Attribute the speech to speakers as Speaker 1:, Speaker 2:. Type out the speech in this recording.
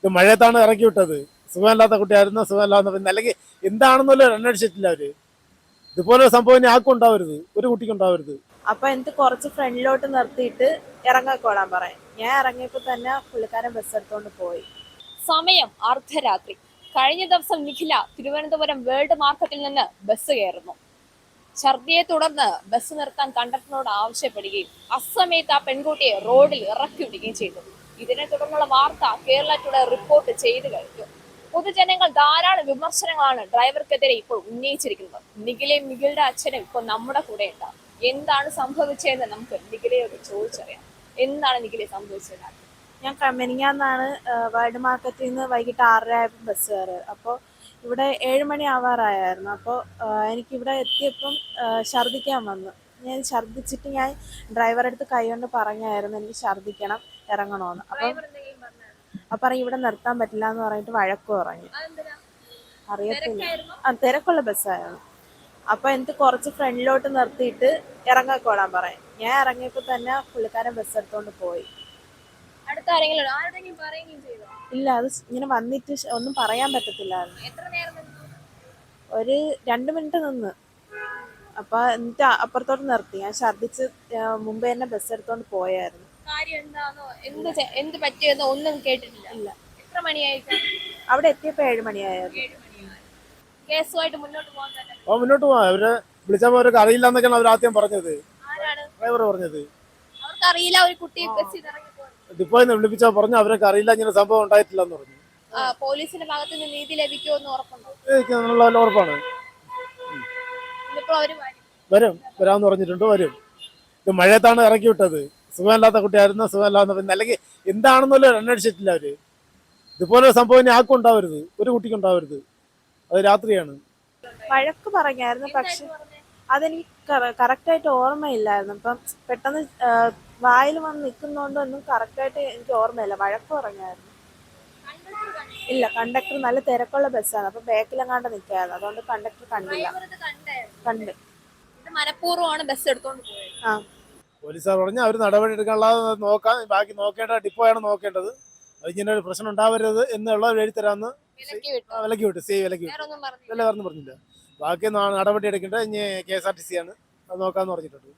Speaker 1: ഇത് മഴയത്താണ് ഇറക്കി വിട്ടത്. സുഖമില്ലാത്ത കുട്ടിയായിരുന്നു സുഖമില്ലാത്ത പിന്നെ അല്ലെങ്കിൽ എന്താണെന്നല്ലോ അന്വേഷിച്ചിട്ടില്ല അവർ. ഇതുപോലെ ഒരു സംഭവം ഇനി ആർക്കും ഉണ്ടാവരുത്. ഒരു കുട്ടിക്ക് ഉണ്ടാവരുത്.
Speaker 2: അപ്പൊ എനിക്ക് കുറച്ച് ഫ്രണ്ടിലോട്ട് നിർത്തിയിട്ട് ഇറങ്ങിക്കോളാൻ പറയാം. ഞാൻ ഇറങ്ങിയപ്പോ തന്നെ പുള്ളിക്കാരൻ ബസ് എടുത്തോണ്ട് പോയി.
Speaker 3: സമയം അർദ്ധരാത്രി. കഴിഞ്ഞ ദിവസം നിഖില തിരുവനന്തപുരം വേൾഡ് മാർക്കറ്റിൽ നിന്ന് ബസ് കയറുന്നു. ഛർദിയെ തുടർന്ന് ബസ് നിർത്താൻ കണ്ടക്ടറിനോട് ആവശ്യപ്പെടുകയും അസമയത്ത് ആ പെൺകുട്ടിയെ റോഡിൽ ഇറക്കി വിടുകയും ചെയ്തു. ഇതിനെ തുടർന്നുള്ള വാർത്ത കേരള ടുഡേ റിപ്പോർട്ട് ചെയ്തു കഴിഞ്ഞു. പൊതുജനങ്ങൾ ധാരാളം വിമർശനങ്ങളാണ് ഡ്രൈവർക്കെതിരെ ഇപ്പോൾ ഉന്നയിച്ചിരിക്കുന്നത്. നിഖിലയും നിഖിലിന്റെ അച്ഛനും ഇപ്പോൾ നമ്മുടെ കൂടെ ഉണ്ടാവും എന്താണ് സംഭവിച്ചതെന്ന് നമുക്ക് നിഖിലയോട് ചോദിച്ചറിയാം. എന്താണ് നിഖിലെ സംഭവിച്ചത്?
Speaker 2: ഞാൻ കമ്മനിങ്ങാന്നാണ് വൈഡ് മാർക്കറ്റിൽ നിന്ന് വൈകിട്ട് ആറര ആയപ്പോൾ ബസ് കയറിയത്. അപ്പോൾ ഇവിടെ ഏഴ് മണി ആവാറായിരുന്നു. അപ്പോൾ എനിക്കിവിടെ എത്തിയപ്പം ഛർദ്ദിക്കാൻ വന്നു. ഞാൻ ഛർദ്ദിച്ചിട്ട് ഞാൻ ഡ്രൈവറെ അടുത്ത് കൈകൊണ്ട് പറഞ്ഞായിരുന്നു എനിക്ക് ഛർദ്ദിക്കണം ഇറങ്ങണമെന്ന് അപ്പം അപ്പം പറഞ്ഞു ഇവിടെ നിർത്താൻ പറ്റില്ല എന്ന് പറഞ്ഞിട്ട് വഴക്ക് പറഞ്ഞു. അറിയത്തില്ല. ആ തിരക്കുള്ള ബസ്സായിരുന്നു. അപ്പൊ എനിക്ക് കുറച്ച് ഫ്രണ്ടിലോട്ട് നിർത്തിയിട്ട് ഇറങ്ങിക്കോളാൻ പറയാം. ഞാൻ ഇറങ്ങിയപ്പോ തന്നെ പുള്ളിക്കാരൻ ബസ് എടുത്തോണ്ട് പോയി. ഇല്ല അത് ഇങ്ങനെ വന്നിട്ട് ഒന്നും പറയാൻ പറ്റത്തില്ലായിരുന്നു. ഒരു രണ്ട് മിനിറ്റ് നിന്ന്. അപ്പൊ എന്നിട്ട് അപ്പുറത്തോട്ട് നിർത്തി. ഞാൻ ഛർദ്ദിച്ച് മുമ്പേ തന്നെ ബസ് എടുത്തോണ്ട് പോയായിരുന്നു.
Speaker 3: കാര്യം എന്താണോ എന്ത് ചെ- എന്ത് പറ്റിയെന്നോ ഒന്നും കേട്ടിട്ടില്ല.
Speaker 2: ഇല്ല.
Speaker 3: എത്ര മണിയായിട്ട്?
Speaker 2: അവിടെ എത്തിയപ്പോ ഏഴ് മണിയായിരുന്നു.
Speaker 3: ഏഴ് മണിയായി. കേസുമായിട്ട് മുന്നോട്ട് പോകാൻ തന്നെ.
Speaker 1: അപ്പൊ മുന്നോട്ട് പോവാം അവർ വിളിച്ചപ്പോ അവർക്ക് അറിയില്ല എന്നൊക്കെയാണ് അവർ ആദ്യം പറഞ്ഞത്.
Speaker 3: ആരാണ്?
Speaker 1: ഡ്രൈവർ പറഞ്ഞത്.
Speaker 3: അവർക്ക് അറിയില്ല ഒരു കുട്ടി ബസ്സിൽ ഇറങ്ങി പോകുന്നു
Speaker 1: ഡിപ്പോയിൽ നിന്ന് വിളിപ്പിച്ചാൽ പറഞ്ഞു അവരൊക്കെ അറിയില്ല ഇങ്ങനെ സംഭവം ഉണ്ടായിട്ടില്ല എന്ന് പറഞ്ഞു.
Speaker 3: ആ, പോലീസിന്റെ ഭാഗത്ത് നിന്ന് നീതി ലഭിക്കുമോ
Speaker 1: നല്ല ഉറപ്പാണ്.
Speaker 3: അവർ വരും
Speaker 1: വരും വരാമെന്ന് പറഞ്ഞിട്ടുണ്ട് വരും. ഇത് മഴയത്താണ് ഇറക്കി വിട്ടത്. സുഖമില്ലാത്ത കുട്ടിയായിരുന്നു സുഖമില്ലാത്ത പിന്നെ അല്ലെങ്കിൽ എന്താണെന്നല്ലോ അന്വേഷിച്ചിട്ടില്ല അവർ. ഇതുപോലെ സംഭവം ഇനി ആർക്കും ഉണ്ടാവരുത്. ഒരു കുട്ടിക്ക് ഉണ്ടാവരുത്. അത് രാത്രിയാണ്.
Speaker 2: വഴക്ക് പറഞ്ഞായിരുന്നു പക്ഷെ അതെനിക്ക് കറക്റ്റായിട്ട് ഓർമ്മയില്ലായിരുന്നു. ഇപ്പം പെട്ടെന്ന് വായിൽ വന്ന് നിൽക്കുന്നതുകൊണ്ട് ഒന്നും കറക്റ്റായിട്ട് എനിക്ക് ഓർമ്മയില്ല. വഴക്ക് പറഞ്ഞായിരുന്നു ഇല്ല കണ്ടക്ടർ നല്ല തിരക്കുള്ള ബസ്സാണ്. അപ്പൊ ബാക്കിലെങ്ങാണ്ട് നിൽക്കായിരുന്നു അതുകൊണ്ട് കണ്ടക്ടർ കണ്ടില്ല. കണ്ട്.
Speaker 3: മനഃപൂർവമാണ് ബസ് എടുത്തോണ്ട് പോയത്.
Speaker 2: ആ.
Speaker 1: പോലീസുകാർ പറഞ്ഞു അവർ നടപടി എടുക്കാനുള്ള നോക്കാൻ ബാക്കി നോക്കേണ്ട ഡിപ്പോയാണ് നോക്കേണ്ടത്. അത് ഇങ്ങനെ ഒരു പ്രശ്നം ഉണ്ടാവരുത് എന്നുള്ള എഴുതി തരാമെന്ന്
Speaker 3: വിലക്കി വിട്ടു.
Speaker 1: ആ, വിലക്കി വിട്ടു. സി വിലക്കി വിട്ടു.
Speaker 3: ഒന്നും പറഞ്ഞില്ല.
Speaker 1: വില പറഞ്ഞു പറഞ്ഞില്ല. ബാക്കി നടപടി എടുക്കേണ്ടത് ഇനി K S R T C ആണ്. അത് നോക്കാന്ന് പറഞ്ഞിട്ടുണ്ട്.